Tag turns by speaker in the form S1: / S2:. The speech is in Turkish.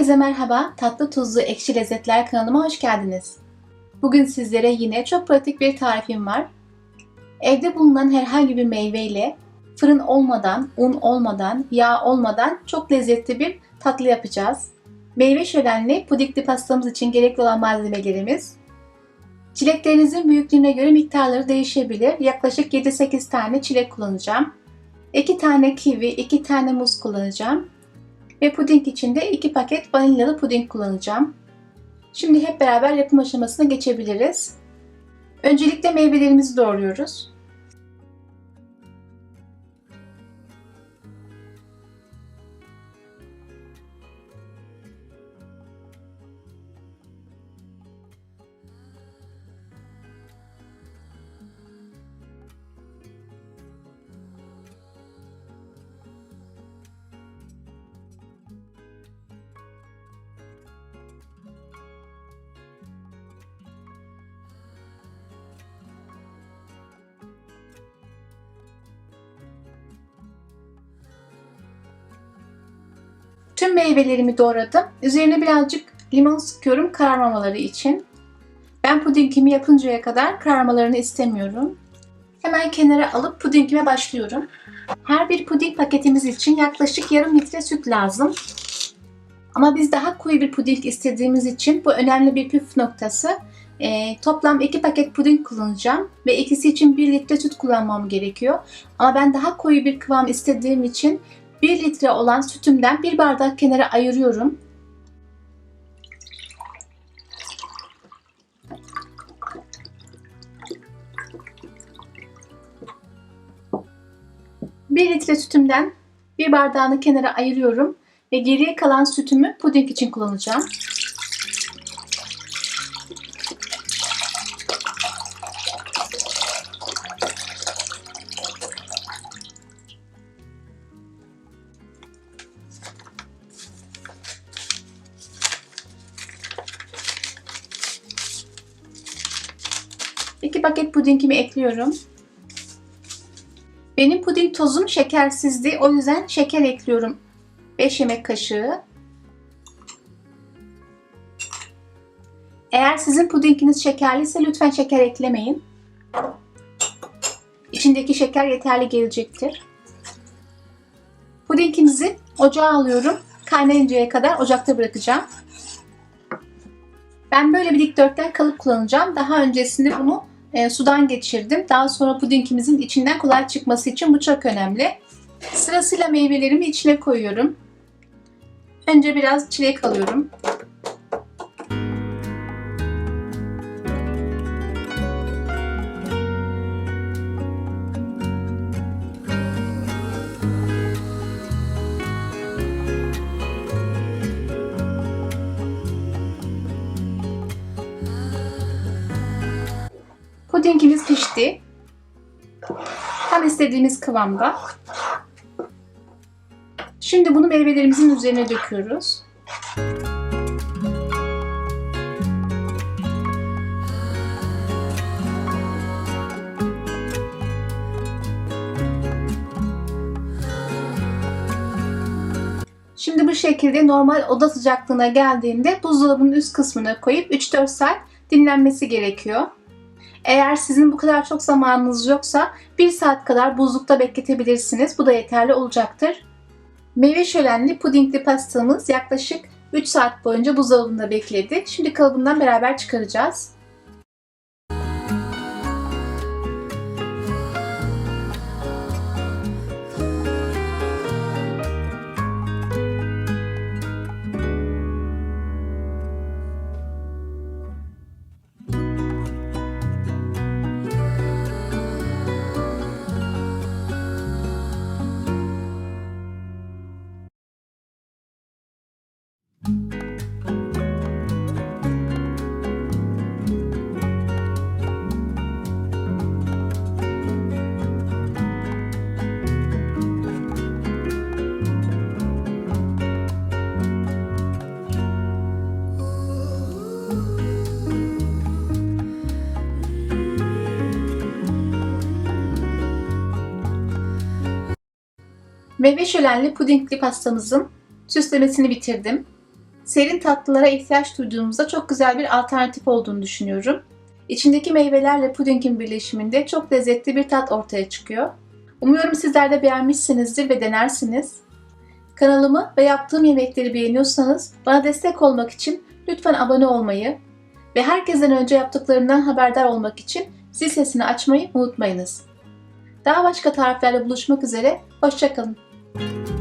S1: Herkese merhaba, tatlı tuzlu ekşi lezzetler kanalıma hoş geldiniz. Bugün sizlere yine çok pratik bir tarifim var. Evde bulunan herhangi bir meyveyle fırın olmadan, un olmadan, yağ olmadan çok lezzetli bir tatlı yapacağız. Meyve şölenli pudingli pastamız için gerekli olan malzemelerimiz Çileklerinizin büyüklüğüne göre miktarları değişebilir. Yaklaşık 7-8 tane çilek kullanacağım. 2 tane kivi, 2 tane muz kullanacağım. Ve puding için de 2 paket vanilyalı puding kullanacağım. Şimdi hep beraber yapım aşamasına geçebiliriz. Öncelikle meyvelerimizi doğruyoruz. Tüm meyvelerimi doğradım. Üzerine birazcık limon sıkıyorum kararmamaları için. Ben pudingimi yapıncaya kadar kararmalarını istemiyorum. Hemen kenara alıp pudingime başlıyorum. Her bir puding paketimiz için yaklaşık yarım litre süt lazım. Ama biz daha koyu bir puding istediğimiz için bu önemli bir püf noktası. E, toplam 2 paket puding kullanacağım ve ikisi için 1 litre süt kullanmam gerekiyor. Ama ben daha koyu bir kıvam istediğim için 1 litre olan sütümden bir bardak kenara ayırıyorum. Bir litre sütümden bir bardağını kenara ayırıyorum ve geriye kalan sütümü puding için kullanacağım. İki paket pudingimi ekliyorum. Benim puding tozum şekersizdi. O yüzden şeker ekliyorum. 5 yemek kaşığı. Eğer sizin pudinginiz şekerliyse lütfen şeker eklemeyin. İçindeki şeker yeterli gelecektir. Pudingimizi ocağa alıyorum. Kaynayıncaya kadar ocakta bırakacağım. Ben böyle bir dikdörtgen kalıp kullanacağım. Daha öncesinde bunu e, sudan geçirdim. Daha sonra pudingimizin içinden kolay çıkması için bu çok önemli. Sırasıyla meyvelerimi içine koyuyorum. Önce biraz çilek alıyorum. Pudingimiz pişti. Tam istediğimiz kıvamda. Şimdi bunu meyvelerimizin üzerine döküyoruz. Şimdi bu şekilde normal oda sıcaklığına geldiğinde buzdolabının üst kısmına koyup 3-4 saat dinlenmesi gerekiyor. Eğer sizin bu kadar çok zamanınız yoksa 1 saat kadar buzlukta bekletebilirsiniz. Bu da yeterli olacaktır. Meyve şölenli pudingli pastamız yaklaşık 3 saat boyunca buzdolabında bekledi. Şimdi kalıbından beraber çıkaracağız. Meyve şölenli pudingli pastamızın süslemesini bitirdim. serin tatlılara ihtiyaç duyduğumuzda çok güzel bir alternatif olduğunu düşünüyorum. İçindeki meyvelerle pudingin birleşiminde çok lezzetli bir tat ortaya çıkıyor. Umuyorum sizler de beğenmişsinizdir ve denersiniz. Kanalımı ve yaptığım yemekleri beğeniyorsanız bana destek olmak için lütfen abone olmayı ve herkesten önce yaptıklarımdan haberdar olmak için zil sesini açmayı unutmayınız. Daha başka tariflerle buluşmak üzere, hoşçakalın. Thank you.